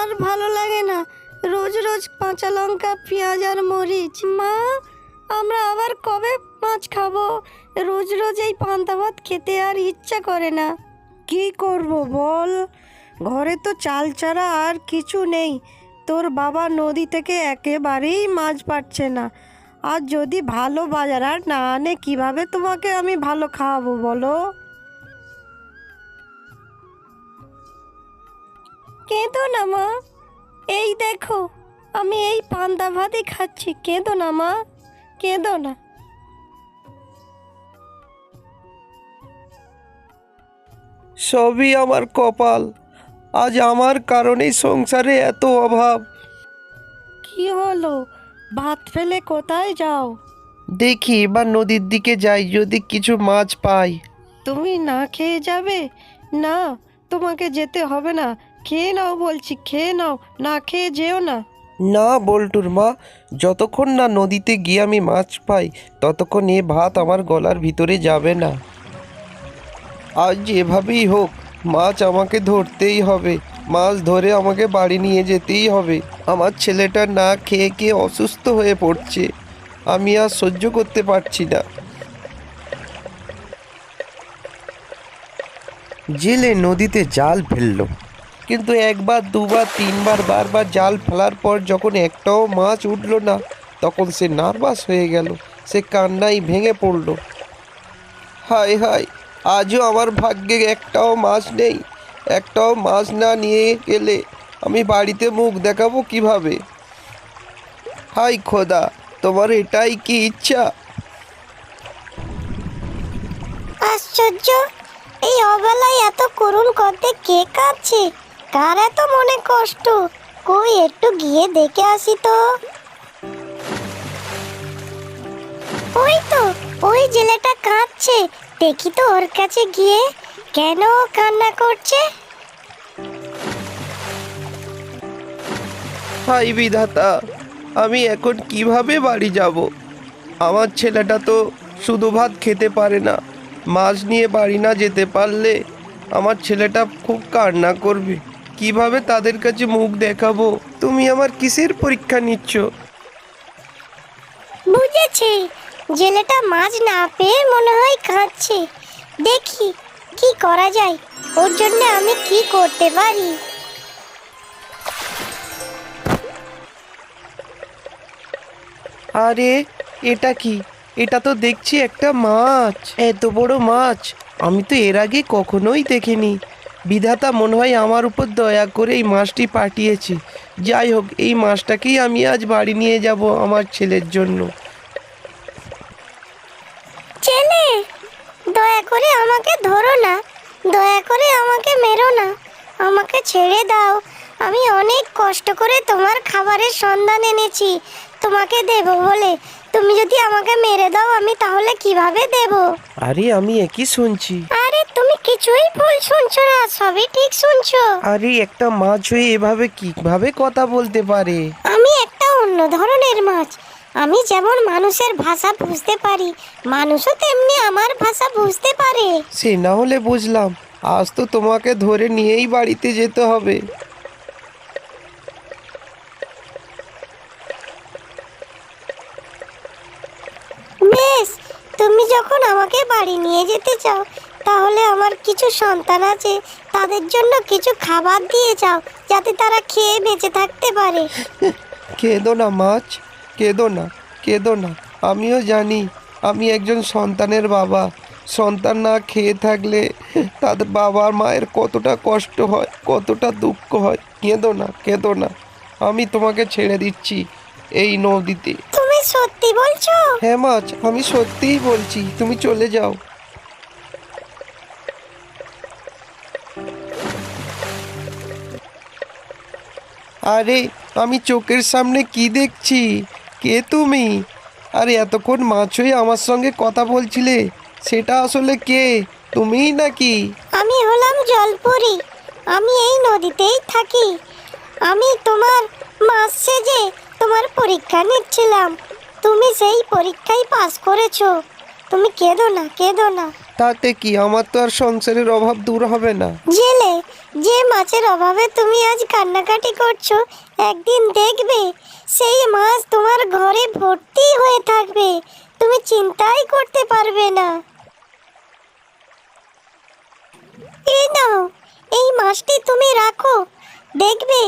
আর ভালো লাগে না। রোজ রোজ কাঁচা লঙ্কা, পেঁয়াজ আর মরিচ। মা, আমরা আবার কবে মাছ খাব? রোজ রোজ এই পান্তা ভাত খেতে আর ইচ্ছা করে না। কি করব বল? ঘরে তো চাল ছাড়া আর কিছু নেই। তোর বাবা নদী থেকে একেবারেই মাছ পাচ্ছে না। আর যদি ভালো বাজার আর না আনে, কীভাবে তোমাকে আমি ভালো খাওয়াবো বলো? কেঁদো না মা। এই দেখো আমি এই পান্তা ভাতই খাচ্ছি কেঁদো না মা কেঁদো না। সবই আমার কপাল। আজ আমার কারণেই সংসারে এত অভাব। কি হলো? ভাত ফেলে কোথায় যাও? দেখি এবার নদীর দিকে যাই যদি কিছু মাছ পাই। তুমি না খেয়ে যাবে? না তোমাকে যেতে হবে না। খেয়ে নাও বলছি, খেয়ে নাও। না, খেয়ে যেও না। না, বল্টুর মা, যতক্ষণ না নদীতে গিয়ে আমি মাছ পাই, ততক্ষণ এ ভাত আমার গলার ভিতরে যাবে না। আজ যেভাবেই হোক, মাছ আমাকে ধরতেই হবে। মাছ ধরে আমাকে বাড়ি নিয়ে যেতেই হবে। আমার ছেলেটা না খেয়ে খেয়ে অসুস্থ হয়ে পড়ছে। আমি আর সহ্য করতে পারছি না। জেলে নদীতে জাল ফেলল। কিন্তু একবার, দুবার, তিনবার, বারবার জাল ফেলার পর যখন একটাও মাছ উঠল না, তখন সে নার্ভাস হয়ে গেল। সে কান্নাই ভেঙে পড়ল। হায় হায়, আজও আমার ভাগ্যে একটাও মাছ নেই। একটাও মাছ না নিয়ে গেলে আমি বাড়িতে মুখ দেখাবো কীভাবে? হাই খোদা, তোমার এটাই কি ইচ্ছা? আশ্চর্য, এই অবেলায় এত করুণ করতে কে কাঁদছে? কার এত মনে কষ্ট। কই, একটু গিয়ে দেখে আসি তো। ওই তো, ওই জেলেটা কাঁদছে। দেখি তো ওর কাছে গিয়ে কেন কান্না করছে। হাই বিধাতা, আমি এখন কীভাবে বাড়ি যাব? আমার ছেলেটা তো শুধু ভাত খেতে পারে না। মাছ নিয়ে বাড়ি না যেতে পারলে আমার ছেলেটা খুব কান্না করবে। কীভাবে তাদের কাছে মুখ দেখাবো? তুমি আমার কিসের পরীক্ষা নিচ্ছ? বুঝেছি। জেলেটা মাছ না পেয়ে মনে হয় কাঁদছে। দেখি কি করা যায়? ওর জন্য আমি কি করতে পারি? আরে এটা কি? এটা তো দেখছি একটা মাছ। এত বড় মাছ। আমি তো এর আগে কখনোই দেখিনি। বিধাতা মনে হয় আমার উপর দয়া করে এই মাছটি পাঠিয়েছে। যাই হোক এই মাছটাকেই আমি আজ বাড়ি নিয়ে যাব আমার ছেলের জন্য। ছেলে দয়া করে আমাকে ধরো না। দয়া করে আমাকে মেরো না। আমাকে ছেড়ে দাও। আমি অনেক কষ্ট করে তোমার খাবারের সন্ধান এনেছি। তোমাকে দেব বলে। তুমি যদি আমাকে মেরে দাও আমি তাহলে কীভাবে দেব? আরে আমি একই শুনছি। তুমি কিছুই ভুল শুনছো না সবই ঠিক শুনছো। আরে একটা মাছ হয়ে এভাবে কীভাবে কথা বলতে পারে? আমি একটা অন্য ধরনের মাছ। আমি যেমন মানুষের ভাষা বুঝতে পারি মানুষও তেমনি আমার ভাষা বুঝতে পারে। সে না হলে বুঝলাম আজ তো তোমাকে ধরে নিয়েই বাড়িতে যেতে হবে। বেশ তুমি যখন আমাকে বাড়ি নিয়ে যেতে চাও তাহলে আমার কিছু সন্তান আছে তাদের জন্য কিছু খাবার দিয়ে যাও যাতে তারা খেয়ে বেঁচে থাকতে পারে। কেঁদো না মাছ। কেঁদো না কেঁদো না। আমিও জানি আমি একজন সন্তানের বাবা। সন্তান না খেয়ে থাকলে তাদের বাবার মায়ের কতটা কষ্ট হয় কতটা দুঃখ হয়। কেঁদো না কেঁদো না। আমি তোমাকে ছেড়ে দিচ্ছি এই নদীতে। তুমি সত্যি বলছো? হ্যাঁ মাছ আমি সত্যিই বলছি। তুমি চলে যাও। আরে আমি চোখের সামনে কি দেখছি? কে তুমি? আরে এতক্ষণ মাছ হয়ে আমার সঙ্গে কথা বলছিলে সেটা আসলে কে? তুমিই নাকি? আমি হলাম জলপরি। আমি এই নদীতেই থাকি। আমি তোমার মাছ সেজে তোমার পরীক্ষা নিচ্ছিলাম। তুমি সেই পরীক্ষায় পাস করেছ। তুমি কেঁদো না কেঁদো না। তাতে কি আমার তো আর সংসারের অভাব দূর হবে না? জেলে যে মাছের অভাবে তুমি আজ কান্নাকাটি করছ, একদিন দেখবে সেই মাছ তোমার ঘরে ভর্তি হয়ে থাকবে, তুমি চিন্তাই করতে পারবে না। এই নাও, এই মাছটি তুমি রাখো। দেখবে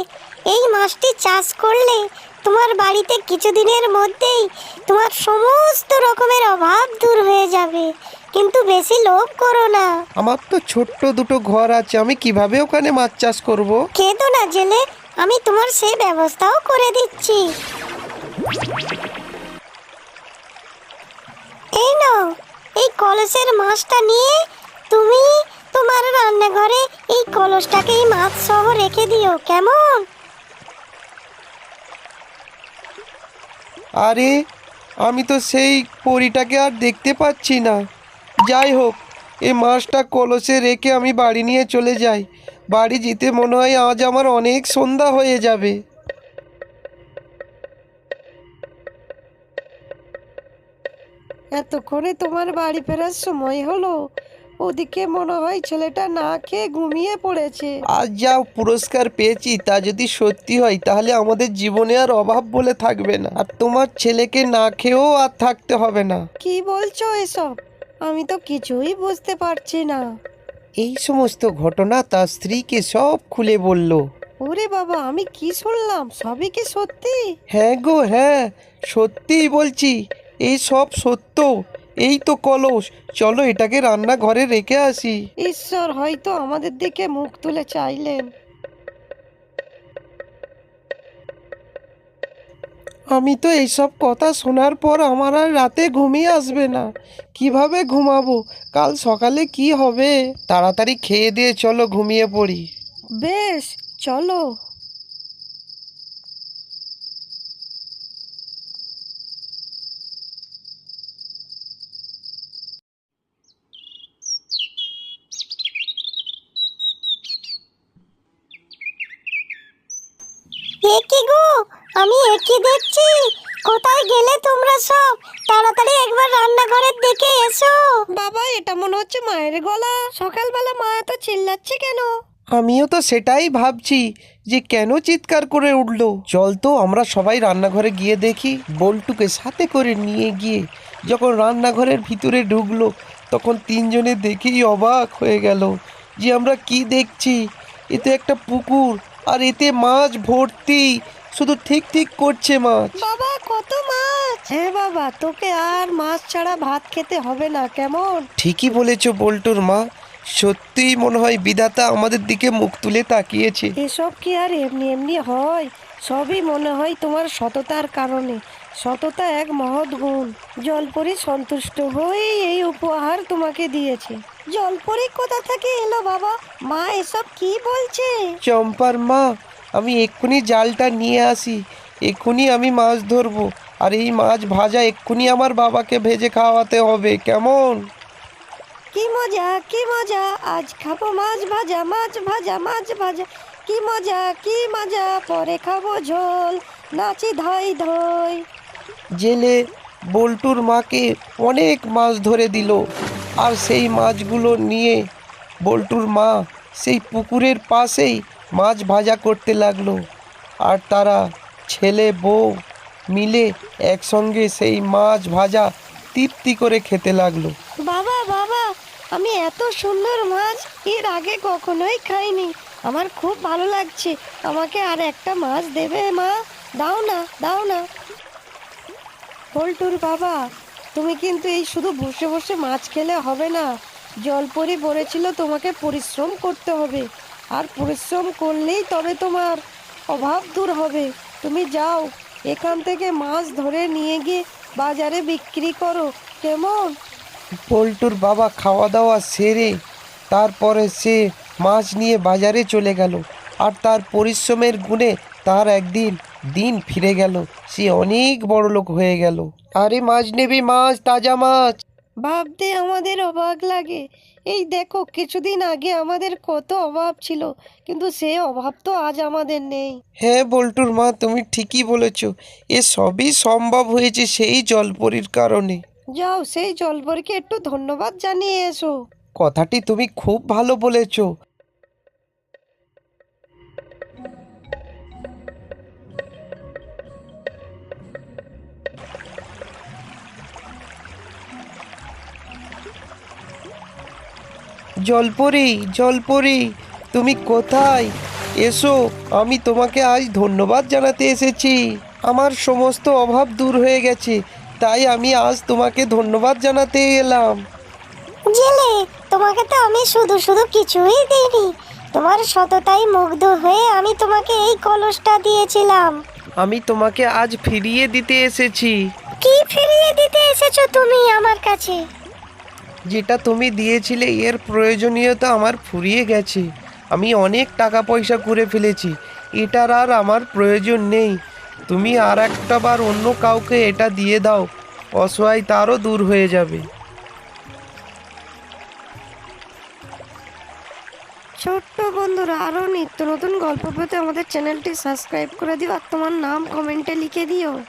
এই মাছটি চাষ করলে তোমার বাড়িতে কিছুদিনের মধ্যেই তোমার সমস্ত রকমের অভাব দূর হয়ে যাবে। কিন্তু বেশি লোভ করো না। আমার তো ছোট্ট দুটো ঘর আছে আমি কীভাবে ওখানে মাছ চাষ করব? কেঁদো না জেলে। আমি তোমার সেই ব্যবস্থাও করে দিচ্ছি। এই নাও এই কলসের মাছটা নিয়ে তুমি তোমার রান্নাঘরে এই কলসটাকে এই মাছ সহ রেখে দিও কেমন? আরে আমি তো সেই পরিটাকে আর দেখতে পাচ্ছি না। যাই হোক এই মাছটা কলসে রেখে আমি বাড়ি নিয়ে চলে যাই। বাড়ি যেতে মনে হয় আজ আমার অনেক সন্ধ্যা হয়ে যাবে। এতক্ষণে তোমার বাড়ি ফেরার সময় হলো। ওদিকে মনে হয় ছেলেটা না খেয়ে ঘুমিয়ে পড়েছে। আজ যা পুরস্কার পেয়েছি তা যদি সত্যি হয় তাহলে আমাদের জীবনে আর অভাব বলে থাকবে না। আর তোমার ছেলেকে না খেয়েও আর থাকতে হবে না। কি বলছো এসব? আমি তো কিছুই বুঝতে পারছি না। এই সমস্ত ঘটনা তার স্ত্রীকে সব খুলে বলল। ওরে বাবা আমি কি শুনলাম? সবই কি সত্যি? হ্যাঁ গো হ্যাঁ সত্যিই বলছি। এই সব সত্য এই তো কলস। চলো এটাকে রান্নাঘরে রেখে আসি। ঈশ্বর হয়তো আমাদের দিকে মুখ তুলে চাইলেন। আমি তো এইসব কথা শোনার পর আমার আর রাতে ঘুমিয়ে আসবে না। কীভাবে ঘুমাবো? কাল সকালে কি হবে? তাড়াতাড়ি খেয়ে দিয়ে চলো ঘুমিয়ে পড়ি। বেশ চলো। কি গো? আমি একই দেখছি। কোথায় গেলে তোমরা সব? তাড়াতাড়ি একবার রান্নাঘরের দিকে এসো। বাবা এটা মনে হচ্ছে মায়ের গলা। সকালবেলা মা এত চিল্লাচ্ছে কেন? আমিও তো সেটাই ভাবছি যে কেন চিৎকার করে উঠল। চল তো আমরা সবাই রান্নাঘরে গিয়ে দেখি। বল্টুকে সাথে করে নিয়ে গিয়ে যখন রান্নাঘরের ভিতরে ঢুকলো তখন তিনজনে দেখেই অবাক হয়ে গেল যে আমরা কি দেখছি। এতে একটা পুকুর আর এতে মাছ ভর্তি। শুধু ঠিক ঠিক করছে মাছ। বাবা কত মাছ? হ্যাঁ বাবা তোকে আর মাছ ছাড়া ভাত খেতে হবে না কেমন? ঠিকই বলেছ বল্টুর মা। সত্যিই মনে হয় বিধাতা আমাদের দিকে মুখ তুলে তাকিয়েছে। এসব কি আর এমনি এমনি হয়? সবই মনে হয় তোমার সততার কারণে। সততা এক মহৎ গুণ। জলপরি সন্তুষ্ট হয়ে এই উপহার তোমাকে দিয়েছে। জলপরি কোথা থেকে এলো বাবা? মা এসব কি বলছে? চম্পার মা আমি এক্ষুনি জালটা নিয়ে আসি এক্ষুনি আমি মাছ ধরবো আর এই মাছ ভাজা এক্ষুনি আমার বাবাকে ভেজে খাওয়াতে হবে কেমন? কি মজা কি মজা আজ খাব মাছ ভাজা মাছ ভাজা মাছ ভাজা কি মজা কি মজা পরে খাব ঝোল নাচি ধই ধই। জেলে বল্টুর মাকে অনেক মাছ ধরে দিল আর সেই মাছগুলো নিয়ে বল্টুর মা সেই পুকুরের পাশেই মাছ ভাজা করতে লাগল। আর তারা ছেলে, বউ মিলে একসঙ্গে সেই মাছ ভাজা তৃপ্তি করে খেতে লাগল। বাবা বাবা, আমি এত সুন্দর মাছ এর আগে কখনোই খাইনি। আমার খুব ভালো লাগছে। আমাকে আর একটা মাছ দেবে মা? দাও না দাও না। পল্টুর বাবা, তুমি কিন্তু এই শুধু বসে বসে মাছ খেলে হবে না। জলপরি বলেছিল তোমাকে পরিশ্রম করতে হবে। আর পরিশ্রম করলেই তবে তোমার অভাব দূর হবে। তুমি যাও, এখান থেকে মাছ ধরে নিয়ে গিয়ে বাজারে বিক্রি করো, কেমন? পল্টুর বাবা খাওয়া দাওয়া সেরে তারপরে সে মাছ নিয়ে বাজারে চলে গেল আর তার পরিশ্রমের গুণে তার একদিন দিন ফিরে গেল। সে অনেক বড় লোক হয়ে গেল। আরে মাছ নেবি মাছ, তাজা মাছ। ভাবতে আমাদের অবাক লাগে। এই দেখো কিছুদিন আগে আমাদের কত অভাব ছিল কিন্তু সে অভাব তো আজ আমাদের নেই। হ্যাঁ বল্টুর মা তুমি ঠিকই বলেছ। এ সবই সম্ভব হয়েছে সেই জলপরির কারণে। যাও সেই জলপরীকে একটু ধন্যবাদ জানিয়ে এসো। কথাটি তুমি খুব ভালো বলেছ। জলপরি জলপরি তুমি কোথায়? এসো আমি তোমাকে আজ ধন্যবাদ জানাতে এসেছি। আমার সমস্ত অভাব দূর হয়ে গেছে তাই আমি আজ তোমাকে ধন্যবাদ জানাতে এলাম। জেলে তোমাকে তো আমি শুধু শুধু কিছুই দিইনি। তোমার সততাই মুগ্ধ হয়ে আমি তোমাকে এই কলসটা দিয়েছিলাম। আমি তোমাকে আজ ফিরিয়ে দিতে এসেছি। কি ফিরিয়ে দিতে এসেছ তুমি আমার কাছে? যেটা তুমি দিয়েছিলে, এর প্রয়োজনীয়তা আমার ফুরিয়ে গেছে। আমি অনেক টাকা পয়সা করে ফেলেছি, এটার আর আমার প্রয়োজন নেই। তুমি আর একটা বার অন্য কাউকে এটা দিয়ে দাও, অসহায় তারও দূর হয়ে যাবে। ছোট্ট বন্ধুরা আরও নিত্য নতুন গল্প পেতে আমাদের চ্যানেলটি সাবস্ক্রাইব করে দিও আর তোমার নাম কমেন্টে লিখে দিও।